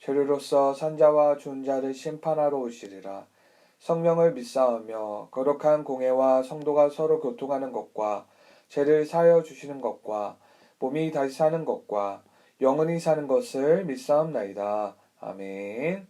죄류로서 산자와 죽은 자를 심판하러 오시리라. 성령을 믿사오며 거룩한 공회와 성도가 서로 교통하는 것과 죄를 사여 주시는 것과 몸이 다시 사는 것과 영원히 사는 것을 믿사옵나이다. 아멘.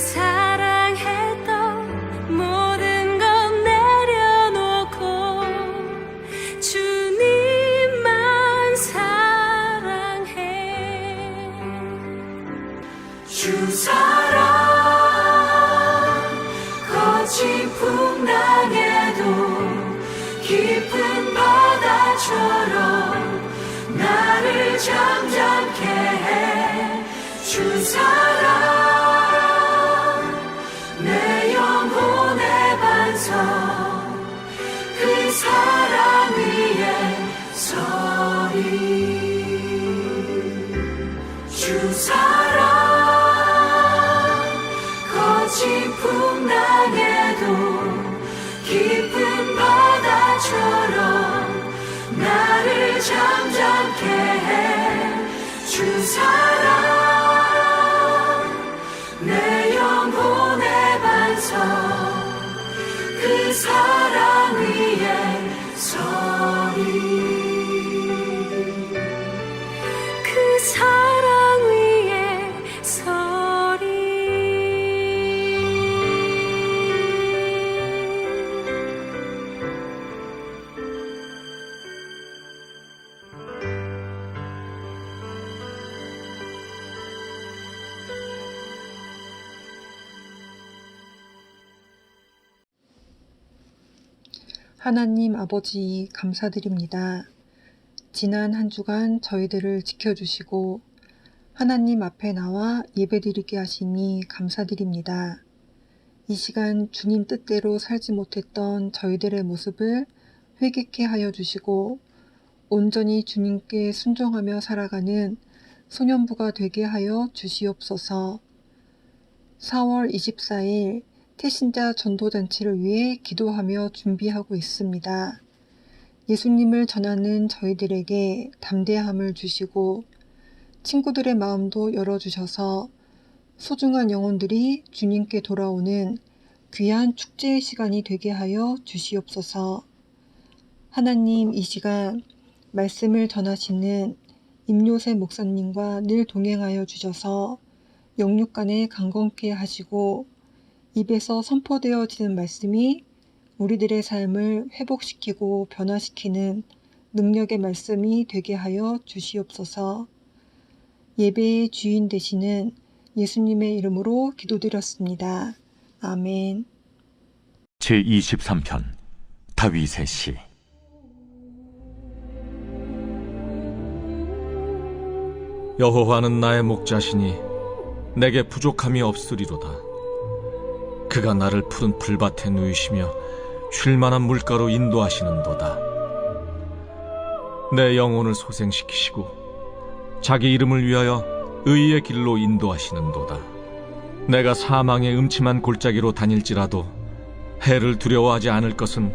사랑 풍랑에도 깊은 바다처럼 나를 잠잠케 해 주 사랑 내 영혼의 반석 그 사랑 하나님 아버지 감사드립니다. 지난 한 주간 저희들을 지켜주시고 하나님 앞에 나와 예배드리게 하시니 감사드립니다. 이 시간 주님 뜻대로 살지 못했던 저희들의 모습을 회개케 하여 주시고 온전히 주님께 순종하며 살아가는 소년부가 되게 하여 주시옵소서. 4월 24일 태신자 전도잔치를 위해 기도하며 준비하고 있습니다. 예수님을 전하는 저희들에게 담대함을 주시고 친구들의 마음도 열어주셔서 소중한 영혼들이 주님께 돌아오는 귀한 축제의 시간이 되게 하여 주시옵소서. 하나님 이 시간 말씀을 전하시는 임요새 목사님과 늘 동행하여 주셔서 영육간에 강건케 하시고 입에서 선포되어지는 말씀이 우리들의 삶을 회복시키고 변화시키는 능력의 말씀이 되게 하여 주시옵소서. 예배의 주인 되시는 예수님의 이름으로 기도드렸습니다. 아멘. 제23편 다윗의 시 여호와는 나의 목자시니 내게 부족함이 없으리로다. 그가 나를 푸른 풀밭에 누이시며 쉴 만한 물가로 인도하시는도다. 내 영혼을 소생시키시고 자기 이름을 위하여 의의 길로 인도하시는도다. 내가 사망의 음침한 골짜기로 다닐지라도 해를 두려워하지 않을 것은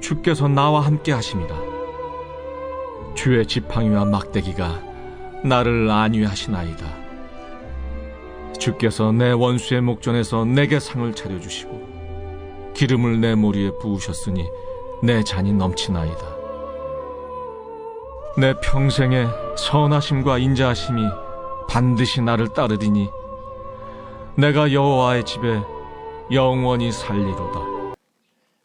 주께서 나와 함께 하심이라. 주의 지팡이와 막대기가 나를 안위하시나이다. 주께서 내 원수의 목전에서 내게 상을 차려주시고 기름을 내 머리에 부으셨으니 내 잔이 넘치나이다. 내 평생의 선하심과 인자하심이 반드시 나를 따르리니 내가 여호와의 집에 영원히 살리로다.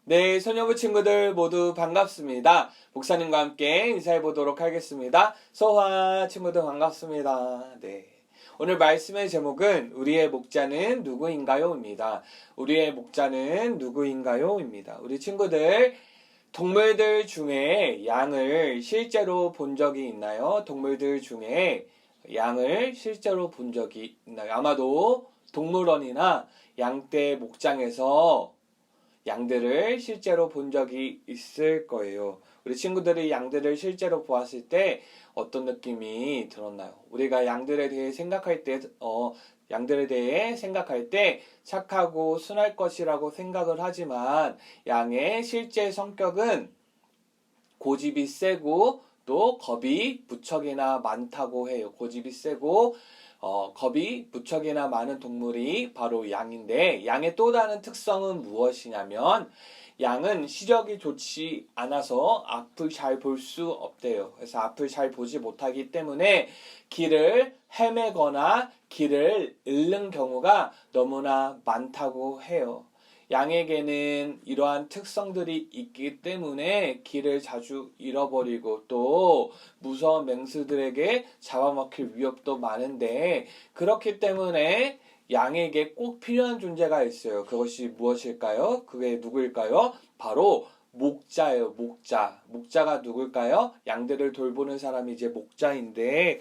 네, 소녀부 친구들 모두 반갑습니다. 목사님과 함께 인사해 보도록 하겠습니다. 소화 친구들 반갑습니다. 네. 오늘 말씀의 제목은 우리의 목자는 누구인가요?입니다. 우리의 목자는 누구인가요?입니다. 우리 친구들 동물들 중에 양을 실제로 본 적이 있나요? 동물들 중에 양을 실제로 본 적이 있나요? 아마도 동물원이나 양떼 목장에서 양들을 실제로 본 적이 있을 거예요. 우리 친구들이 양들을 실제로 보았을 때 어떤 느낌이 들었나요? 우리가 양들에 대해 생각할 때, 어, 양들에 대해 생각할 때 착하고 순할 것이라고 생각을 하지만 양의 실제 성격은 고집이 세고 또 겁이 무척이나 많다고 해요. 고집이 세고 어, 겁이 무척이나 많은 동물이 바로 양인데 양의 또 다른 특성은 무엇이냐면 양은 시력이 좋지 않아서 앞을 잘 볼 수 없대요. 그래서 앞을 잘 보지 못하기 때문에 길을 헤매거나 길을 잃는 경우가 너무나 많다고 해요. 양에게는 이러한 특성들이 있기 때문에 길을 자주 잃어버리고 또 무서운 맹수들에게 잡아먹힐 위협도 많은데 그렇기 때문에 양에게 꼭 필요한 존재가 있어요. 그것이 무엇일까요? 그게 누구일까요? 바로 목자예요, 목자. 목자가 누굴까요? 양들을 돌보는 사람이 이제 목자인데,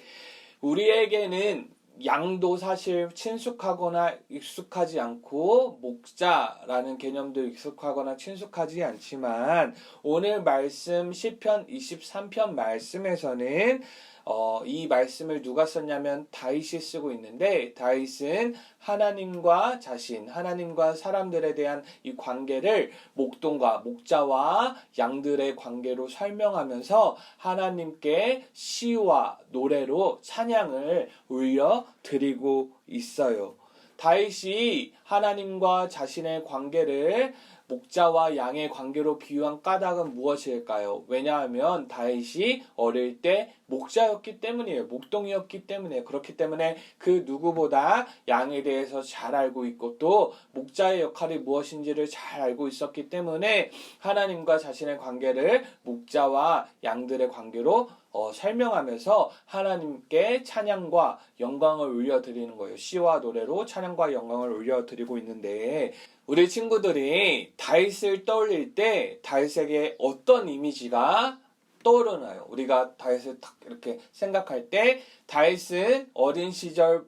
우리에게는 양도 사실 친숙하거나 익숙하지 않고 목자라는 개념도 익숙하거나 친숙하지 않지만 오늘 말씀 시편 23편 말씀에서는 어, 이 말씀을 누가 썼냐면 다윗이 쓰고 있는데 다윗은 하나님과 자신, 하나님과 사람들에 대한 이 관계를 목동과 목자와 양들의 관계로 설명하면서 하나님께 시와 노래로 찬양을 올려 드리고 있어요. 다윗이 하나님과 자신의 관계를 목자와 양의 관계로 비유한 까닭은 무엇일까요? 왜냐하면 다윗이 어릴 때 목자였기 때문이에요. 목동이었기 때문에 그렇기 때문에 그 누구보다 양에 대해서 잘 알고 있고 또 목자의 역할이 무엇인지를 잘 알고 있었기 때문에 하나님과 자신의 관계를 목자와 양들의 관계로 어, 설명하면서 하나님께 찬양과 영광을 올려드리는 거예요. 시와 노래로 찬양과 영광을 올려드리고 있는데 우리 친구들이 다윗을 떠올릴 때 다윗에게 어떤 이미지가 떠오르나요? 우리가 다윗을 딱 이렇게 생각할 때 다윗은 어린 시절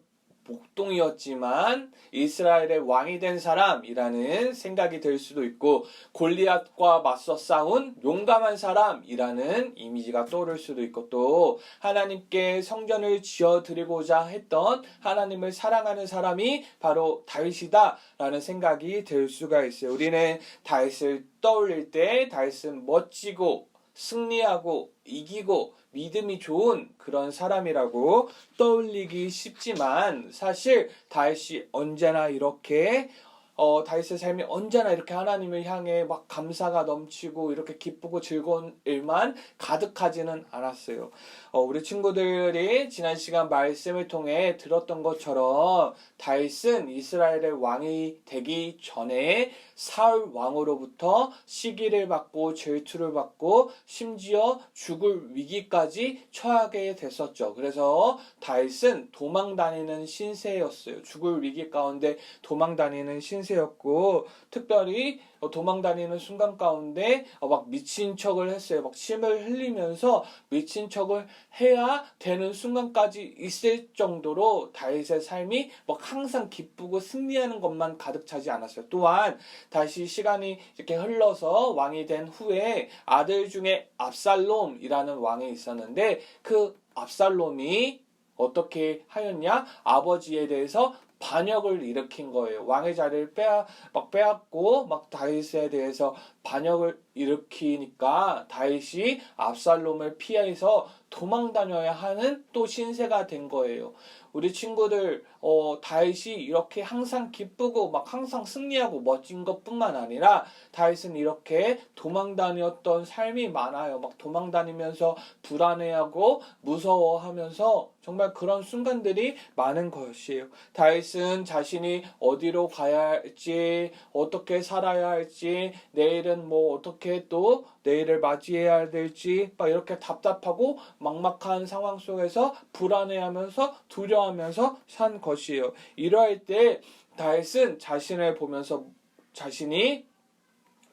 목동이었지만 이스라엘의 왕이 된 사람이라는 생각이 들 수도 있고 골리앗과 맞서 싸운 용감한 사람이라는 이미지가 떠오를 수도 있고 또 하나님께 성전을 지어 드리고자 했던 하나님을 사랑하는 사람이 바로 다윗이다라는 생각이 들 수가 있어요. 우리는 다윗을 떠올릴 때 다윗은 멋지고 승리하고 이기고 믿음이 좋은 그런 사람이라고 떠올리기 쉽지만 사실 다윗이 언제나 이렇게 어, 다윗의 삶이 언제나 이렇게 하나님을 향해 막 감사가 넘치고 이렇게 기쁘고 즐거운 일만 가득하지는 않았어요. 어, 우리 친구들이 지난 시간 말씀을 통해 들었던 것처럼 다윗은 이스라엘의 왕이 되기 전에 사울 왕으로부터 시기를 받고 질투를 받고 심지어 죽을 위기까지 처하게 됐었죠. 그래서 다윗은 도망 다니는 신세였어요. 죽을 위기 가운데 도망 다니는 신세였고 특별히 도망 다니는 순간 가운데 막 미친 척을 했어요. 막 침을 흘리면서 미친 척을 해야 되는 순간까지 있을 정도로 다윗의 삶이 막 항상 기쁘고 승리하는 것만 가득 차지 않았어요. 또한 다시 시간이 이렇게 흘러서 왕이 된 후에 아들 중에 압살롬이라는 왕이 있었는데 그 압살롬이 어떻게 하였냐? 아버지에 대해서 반역을 일으킨 거예요. 왕의 자리를 빼앗, 막 빼앗고, 막 다윗에 대해서 반역을 일으키니까 다윗이 압살롬을 피해서 도망 다녀야 하는 또 신세가 된 거예요. 우리 친구들, 어, 다윗이 이렇게 항상 기쁘고 막 항상 승리하고 멋진 것 뿐만 아니라 다윗은 이렇게 도망 다녔던 삶이 많아요. 막 도망 다니면서 불안해하고 무서워하면서 정말 그런 순간들이 많은 것이에요. 다윗은 자신이 어디로 가야 할지, 어떻게 살아야 할지, 내일은 뭐 어떻게 또 내일을 맞이해야 될지, 막 이렇게 답답하고 막막한 상황 속에서 불안해하면서 두려워하면서 산 것이에요. 이러할 때 다윗은 자신을 보면서 자신이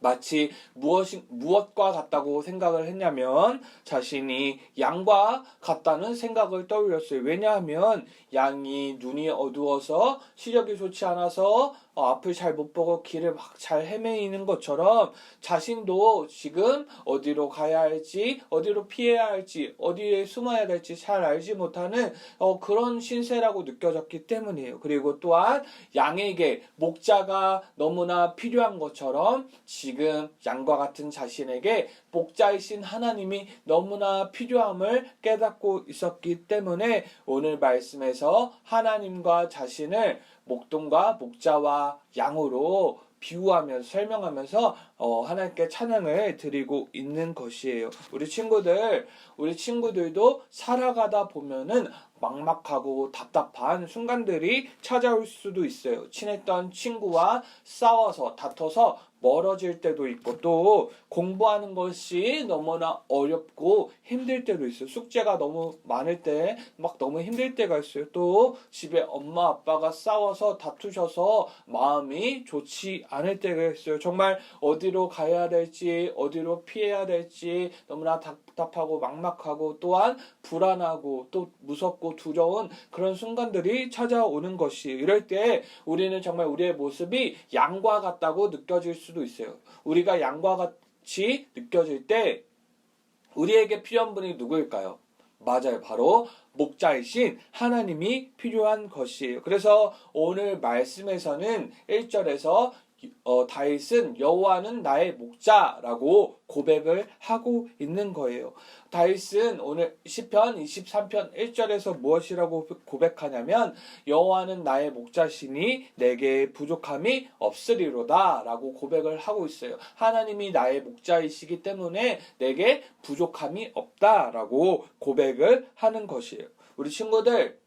마치 무엇이, 무엇과 같다고 생각을 했냐면 자신이 양과 같다는 생각을 떠올렸어요. 왜냐하면 양이 눈이 어두워서 시력이 좋지 않아서 어, 앞을 잘 못 보고 길을 막 잘 헤매이는 것처럼 자신도 지금 어디로 가야 할지, 어디로 피해야 할지, 어디에 숨어야 될지 잘 알지 못하는 어, 그런 신세라고 느껴졌기 때문이에요. 그리고 또한 양에게 목자가 너무나 필요한 것처럼 지금 양과 같은 자신에게 목자이신 하나님이 너무나 필요함을 깨닫고 있었기 때문에 오늘 말씀에서 하나님과 자신을 목동과 목자와 양으로 비유하면서 설명하면서 어, 하나님께 찬양을 드리고 있는 것이에요. 우리 친구들, 우리 친구들도 살아가다 보면은 막막하고 답답한 순간들이 찾아올 수도 있어요. 친했던 친구와 싸워서 다퉈서 멀어질 때도 있고 또 공부하는 것이 너무나 어렵고 힘들 때도 있어요. 숙제가 너무 많을 때 막 너무 힘들 때가 있어요. 또 집에 엄마 아빠가 싸워서 다투셔서 마음이 좋지 않을 때가 있어요. 정말 어디로 가야 될지 어디로 피해야 될지 너무나 답답하고 막막하고 또한 불안하고 또 무섭고 두려운 그런 순간들이 찾아오는 것이 이럴 때 우리는 정말 우리의 모습이 양과 같다고 느껴질 수도 있어요. 우리가 양과 같이 느껴질 때 우리에게 필요한 분이 누구일까요? 맞아요. 바로 목자이신 하나님이 필요한 것이에요. 그래서 오늘 말씀에서는 1절에서 어, 다윗은 여호와는 나의 목자라고 고백을 하고 있는 거예요. 다윗은 오늘 시편 23편 1절에서 무엇이라고 고백하냐면 여호와는 나의 목자시니 내게 부족함이 없으리로다라고 고백을 하고 있어요. 하나님이 나의 목자이시기 때문에 내게 부족함이 없다라고 고백을 하는 것이에요. 우리 친구들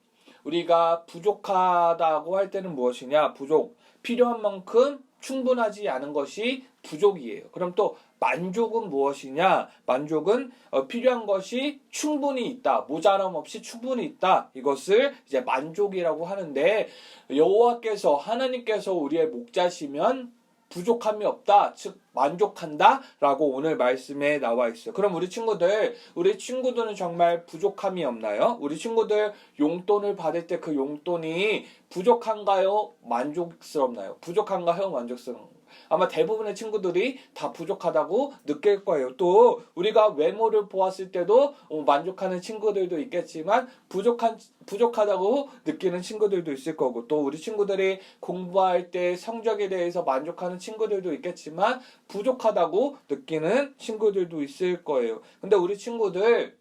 우리가 부족하다고 할 때는 무엇이냐? 부족 필요한 만큼 충분하지 않은 것이 부족이에요. 그럼 또 만족은 무엇이냐? 만족은 어, 필요한 것이 충분히 있다. 모자람 없이 충분히 있다. 이것을 이제 만족이라고 하는데 여호와께서 하나님께서 우리의 목자시면 부족함이 없다. 즉 만족한다라고 오늘 말씀에 나와 있어요. 그럼 우리 친구들, 우리 친구들은 정말 부족함이 없나요? 우리 친구들 용돈을 받을 때 그 용돈이 부족한가요? 만족스럽나요? 부족한가요? 만족스러운가요? 아마 대부분의 친구들이 다 부족하다고 느낄 거예요. 또 우리가 외모를 보았을 때도 어, 만족하는 친구들도 있겠지만 부족한 부족하다고 느끼는 친구들도 있을 거고 또 우리 친구들이 공부할 때 성적에 대해서 만족하는 친구들도 있겠지만 부족하다고 느끼는 친구들도 있을 거예요. 근데 우리 친구들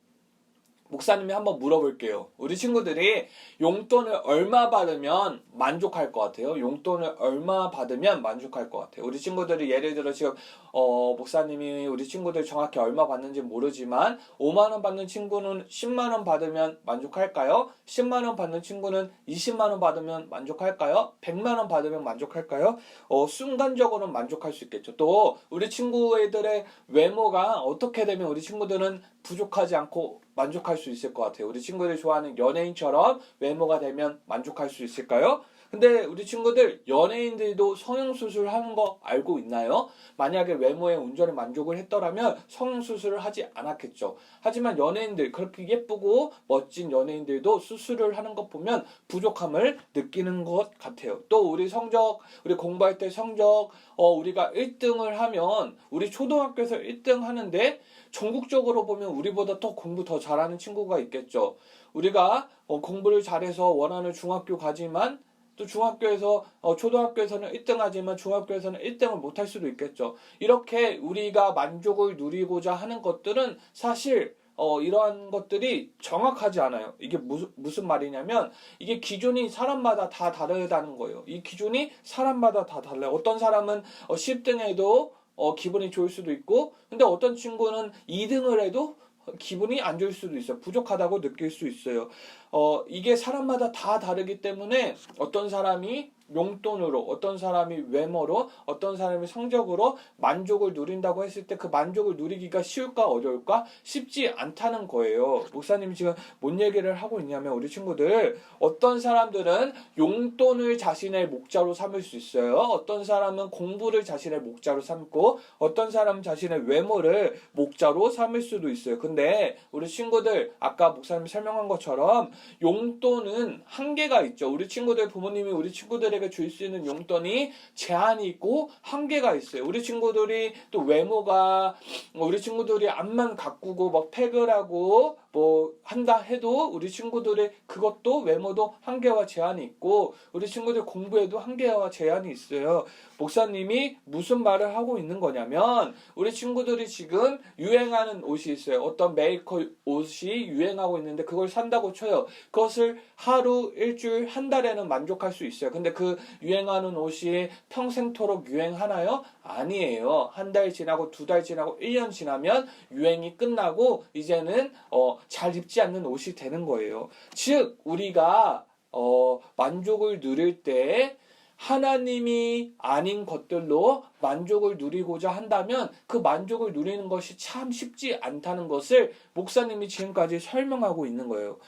목사님이 한번 물어볼게요. 우리 친구들이 용돈을 얼마 받으면 만족할 것 같아요? 용돈을 얼마 받으면 만족할 것 같아요? 우리 친구들이 예를 들어 지금 어, 목사님이 우리 친구들 정확히 얼마 받는지 모르지만 5만 원 받는 친구는 10만 원 받으면 만족할까요? 10만 원 받는 친구는 20만 원 받으면 만족할까요? 100만 원 받으면 만족할까요? 어, 순간적으로는 만족할 수 있겠죠. 또 우리 친구들의 외모가 어떻게 되면 우리 친구들은 부족하지 않고 만족할 수 있을 것 같아요. 우리 친구들이 좋아하는 연예인처럼 외모가 되면 만족할 수 있을까요? 근데 우리 친구들 연예인들도 성형수술 하는 거 알고 있나요? 만약에 외모에 온전히 만족을 했더라면 성형수술을 하지 않았겠죠. 하지만 연예인들 그렇게 예쁘고 멋진 연예인들도 수술을 하는 것 보면 부족함을 느끼는 것 같아요. 또 우리 성적 우리 공부할 때 성적 어 우리가 1등을 하면 우리 초등학교에서 1등 하는데 전국적으로 보면 우리보다 더 공부 더 잘하는 친구가 있겠죠. 우리가 어, 공부를 잘해서 원하는 중학교 가지만 또 중학교에서 어, 초등학교에서는 1등 하지만 중학교에서는 1등을 못할 수도 있겠죠. 이렇게 우리가 만족을 누리고자 하는 것들은 사실 어, 이러한 것들이 정확하지 않아요. 이게 무슨, 무슨 말이냐면, 이게 기준이 사람마다 다 다르다는 거예요. 이 기준이 사람마다 다 달라요. 어떤 사람은 어, 10등에도 어, 기분이 좋을 수도 있고, 근데 어떤 친구는 2등을 해도 기분이 안 좋을 수도 있어요. 부족하다고 느낄 수 있어요. 어, 이게 사람마다 다 다르기 때문에 어떤 사람이 용돈으로, 어떤 사람이 외모로, 어떤 사람이 성적으로 만족을 누린다고 했을 때 그 만족을 누리기가 쉬울까 어려울까? 쉽지 않다는 거예요. 목사님이 지금 뭔 얘기를 하고 있냐면 우리 친구들 어떤 사람들은 용돈을 자신의 목자로 삼을 수 있어요. 어떤 사람은 공부를 자신의 목자로 삼고 어떤 사람은 자신의 외모를 목자로 삼을 수도 있어요. 근데 우리 친구들 아까 목사님이 설명한 것처럼 용돈은 한계가 있죠. 우리 친구들 부모님이 우리 친구들 에게 줄 수 있는 용돈이 제한이 있고 한계가 있어요. 우리 친구들이 또 외모가 우리 친구들이 앞만 가꾸고 막 팩을 하고 뭐 한다 해도 우리 친구들의 그것도 외모도 한계와 제한이 있고 우리 친구들 공부에도 한계와 제한이 있어요. 목사님이 무슨 말을 하고 있는 거냐면 우리 친구들이 지금 유행하는 옷이 있어요. 어떤 메이커 옷이 유행하고 있는데 그걸 산다고 쳐요. 그것을 하루, 일주일, 한 달에는 만족할 수 있어요. 근데 그 유행하는 옷이 평생토록 유행하나요? 아니에요. 한 달 지나고 두 달 지나고 1년 지나면 유행이 끝나고 이제는 어, 잘 입지 않는 옷이 되는 거예요. 즉 우리가 어, 만족을 누릴 때 하나님이 아닌 것들로 만족을 누리고자 한다면 그 만족을 누리는 것이 참 쉽지 않다는 것을 목사님이 지금까지 설명하고 있는 거예요.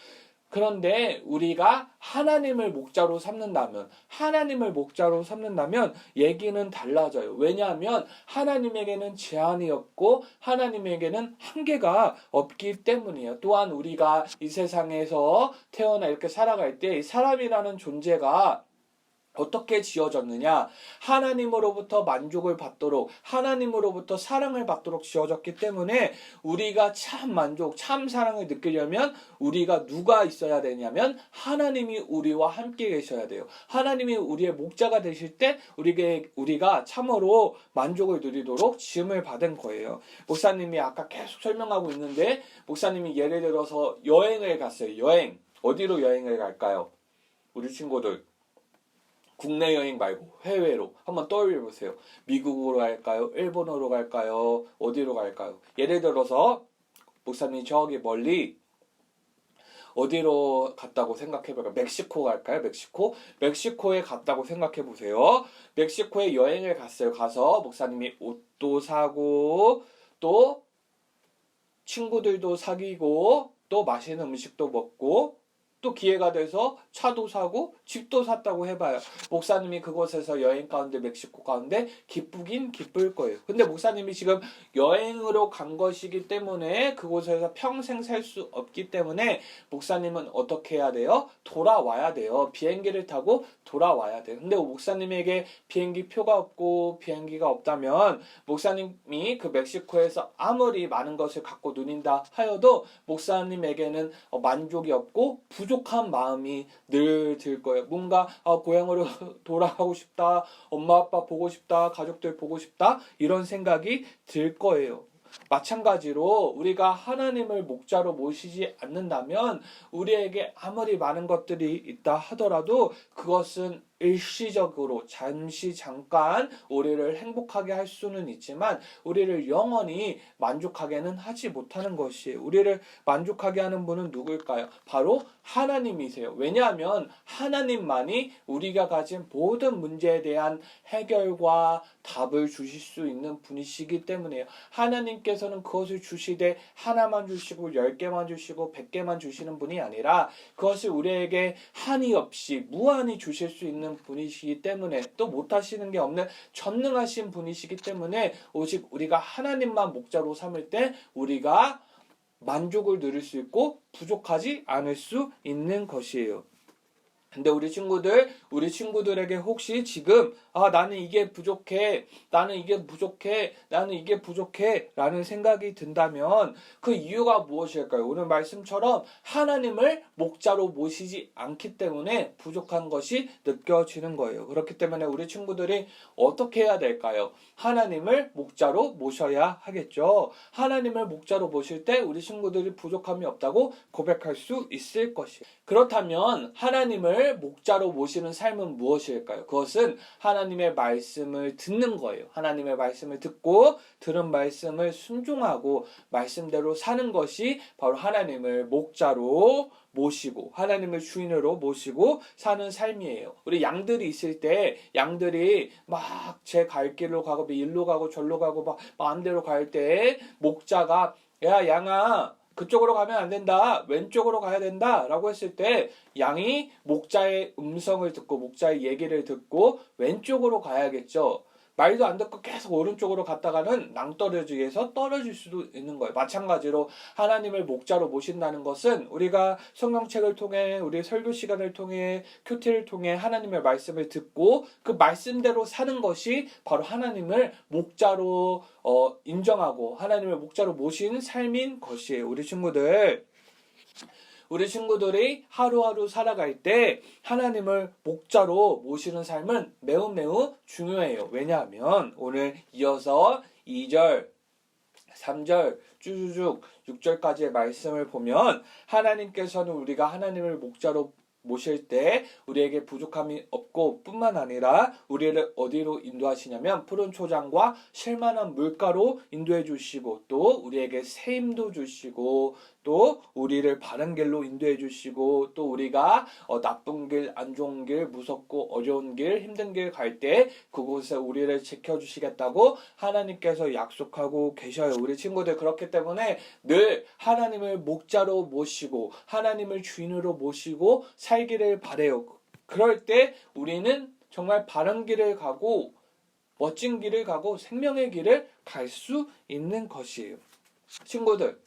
그런데 우리가 하나님을 목자로 삼는다면, 하나님을 목자로 삼는다면 얘기는 달라져요. 왜냐하면 하나님에게는 제한이 없고 하나님에게는 한계가 없기 때문이에요. 또한 우리가 이 세상에서 태어나 이렇게 살아갈 때 이 사람이라는 존재가 어떻게 지어졌느냐? 하나님으로부터 만족을 받도록, 하나님으로부터 사랑을 받도록 지어졌기 때문에 우리가 참 만족, 참 사랑을 느끼려면 우리가 누가 있어야 되냐면 하나님이 우리와 함께 계셔야 돼요. 하나님이 우리의 목자가 되실 때 우리게, 우리가 참으로 만족을 누리도록 지음을 받은 거예요. 목사님이 아까 계속 설명하고 있는데 목사님이 예를 들어서 여행을 갔어요. 여행. 어디로 여행을 갈까요? 우리 친구들. 국내 여행 말고 해외로 한번 떠올려 보세요. 미국으로 갈까요? 일본으로 갈까요? 어디로 갈까요? 예를 들어서 목사님 저기 멀리 어디로 갔다고 생각해 볼까요? 멕시코 갈까요? 멕시코? 멕시코에 갔다고 생각해 보세요. 멕시코에 여행을 갔어요. 가서 목사님이 옷도 사고 또 친구들도 사귀고 또 맛있는 음식도 먹고 또 기회가 돼서 차도 사고 집도 샀다고 해봐요. 목사님이 그곳에서 여행 가운데 멕시코 가운데 기쁘긴 기쁠 거예요. 근데 목사님이 지금 여행으로 간 것이기 때문에 그곳에서 평생 살 수 없기 때문에 목사님은 어떻게 해야 돼요? 돌아와야 돼요. 비행기를 타고 돌아와야 돼요. 근데 목사님에게 비행기 표가 없고 비행기가 없다면 목사님이 그 멕시코에서 아무리 많은 것을 갖고 누린다 하여도 목사님에게는 어, 만족이 없고 부 족한 마음이 늘 들 거예요. 뭔가 아, 고향으로 돌아가고 싶다, 엄마 아빠 보고 싶다, 가족들 보고 싶다 이런 생각이 들 거예요. 마찬가지로 우리가 하나님을 목자로 모시지 않는다면 우리에게 아무리 많은 것들이 있다 하더라도 그것은 일시적으로 잠시 잠깐 우리를 행복하게 할 수는 있지만 우리를 영원히 만족하게는 하지 못하는 것이에요. 우리를 만족하게 하는 분은 누굴까요? 바로 하나님이세요. 왜냐하면 하나님만이 우리가 가진 모든 문제에 대한 해결과 답을 주실 수 있는 분이시기 때문에요. 하나님께서는 그것을 주시되 하나만 주시고 열 개만 주시고 백 개만 주시는 분이 아니라 그것을 우리에게 한이 없이 무한히 주실 수 있는 분이시기 때문에 또 못하시는 게 없는 전능하신 분이시기 때문에 오직 우리가 하나님만 목자로 삼을 때 우리가 만족을 누릴 수 있고 부족하지 않을 수 있는 것이에요. 근데 우리 친구들, 우리 친구들에게 혹시 지금, 아, 나는 이게 부족해, 나는 이게 부족해, 나는 이게 부족해, 라는 생각이 든다면 그 이유가 무엇일까요? 오늘 말씀처럼 하나님을 목자로 모시지 않기 때문에 부족한 것이 느껴지는 거예요. 그렇기 때문에 우리 친구들이 어떻게 해야 될까요? 하나님을 목자로 모셔야 하겠죠. 하나님을 목자로 모실 때 우리 친구들이 부족함이 없다고 고백할 수 있을 것이에요. 그렇다면 하나님을 목자로 모시는 삶은 무엇일까요? 그것은 하나님 의 말씀을 듣는 거예요. 하나님의 말씀을 듣고 들은 말씀을 순종하고 말씀대로 사는 것이 바로 하나님을 목자로 모시고 하나님을 주인으로 모시고 사는 삶이에요. 우리 양들이 있을 때 양들이 막 제 갈 길로 가고 뭐 일로 가고 절로 가고 막 마음대로 갈 때 목자가 야 양아 그쪽으로 가면 안 된다. 왼쪽으로 가야 된다. 라고 했을 때 양이 목자의 음성을 듣고 목자의 얘기를 듣고 왼쪽으로 가야겠죠. 말도 안 듣고 계속 오른쪽으로 갔다가는 낭떠러지에서 떨어질 수도 있는 거예요. 마찬가지로 하나님을 목자로 모신다는 것은 우리가 성경책을 통해 우리 설교 시간을 통해 큐티를 통해 하나님의 말씀을 듣고 그 말씀대로 사는 것이 바로 하나님을 목자로 어, 인정하고 하나님을 목자로 모시는 삶인 것이에요. 우리 친구들 우리 친구들이 하루하루 살아갈 때 하나님을 목자로 모시는 삶은 매우 매우 중요해요. 왜냐하면 오늘 이어서 2절, 3절, 쭈쭈쭉 6절까지의 말씀을 보면 하나님께서는 우리가 하나님을 목자로 모실 때 우리에게 부족함이 없고 뿐만 아니라 우리를 어디로 인도하시냐면 푸른 초장과 쉴만한 물가로 인도해 주시고 또 우리에게 새 힘도 주시고 또 우리를 바른 길로 인도해 주시고 또 우리가 어, 나쁜 길, 안 좋은 길, 무섭고 어려운 길, 힘든 길 갈 때 그곳에 우리를 지켜 주시겠다고 하나님께서 약속하고 계셔요. 우리 친구들 그렇기 때문에 늘 하나님을 목자로 모시고 하나님을 주인으로 모시고 살기를 바래요. 그럴 때 우리는 정말 바른 길을 가고 멋진 길을 가고 생명의 길을 갈 수 있는 것이에요. 친구들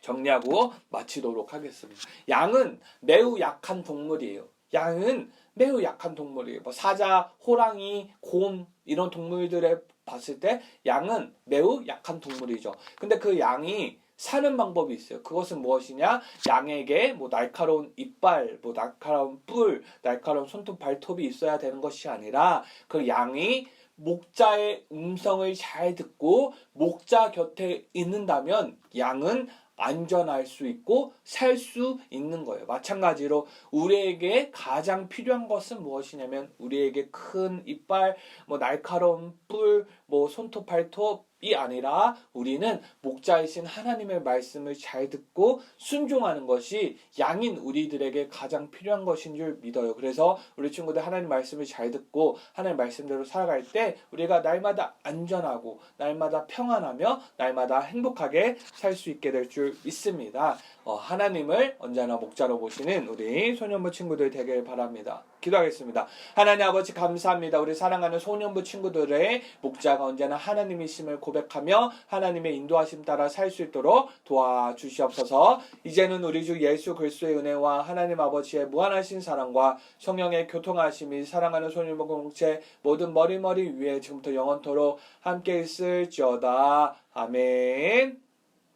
정리하고 마치도록 하겠습니다. 양은 매우 약한 동물이에요. 양은 매우 약한 동물이에요. 뭐 사자, 호랑이, 곰 이런 동물들에 봤을 때 양은 매우 약한 동물이죠. 근데 그 양이 사는 방법이 있어요. 그것은 무엇이냐? 양에게 뭐 날카로운 이빨, 뭐 날카로운 뿔, 날카로운 손톱, 발톱이 있어야 되는 것이 아니라 그 양이 목자의 음성을 잘 듣고 목자 곁에 있는다면 양은 안전할 수 있고 살 수 있는 거예요. 마찬가지로 우리에게 가장 필요한 것은 무엇이냐면 우리에게 큰 이빨, 뭐 날카로운 뿔, 뭐 손톱, 발톱 이 아니라 우리는 목자이신 하나님의 말씀을 잘 듣고 순종하는 것이 양인 우리들에게 가장 필요한 것인 줄 믿어요. 그래서 우리 친구들 하나님 말씀을 잘 듣고 하나님 말씀대로 살아갈 때 우리가 날마다 안전하고 날마다 평안하며 날마다 행복하게 살 수 있게 될 줄 믿습니다. 어, 하나님을 언제나 목자로 보시는 우리 소년부 친구들 되길 바랍니다. 기도하겠습니다. 하나님 아버지 감사합니다. 우리 사랑하는 소년부 친구들의 목자가 언제나 하나님이심을 고백하며 하나님의 인도하심 따라 살 수 있도록 도와주시옵소서. 이제는 우리 주 예수 그리스도의 은혜와 하나님 아버지의 무한하신 사랑과 성령의 교통하심이 사랑하는 소년부 공동체 모든 머리머리 위에 지금부터 영원토록 함께 있을지어다. 아멘.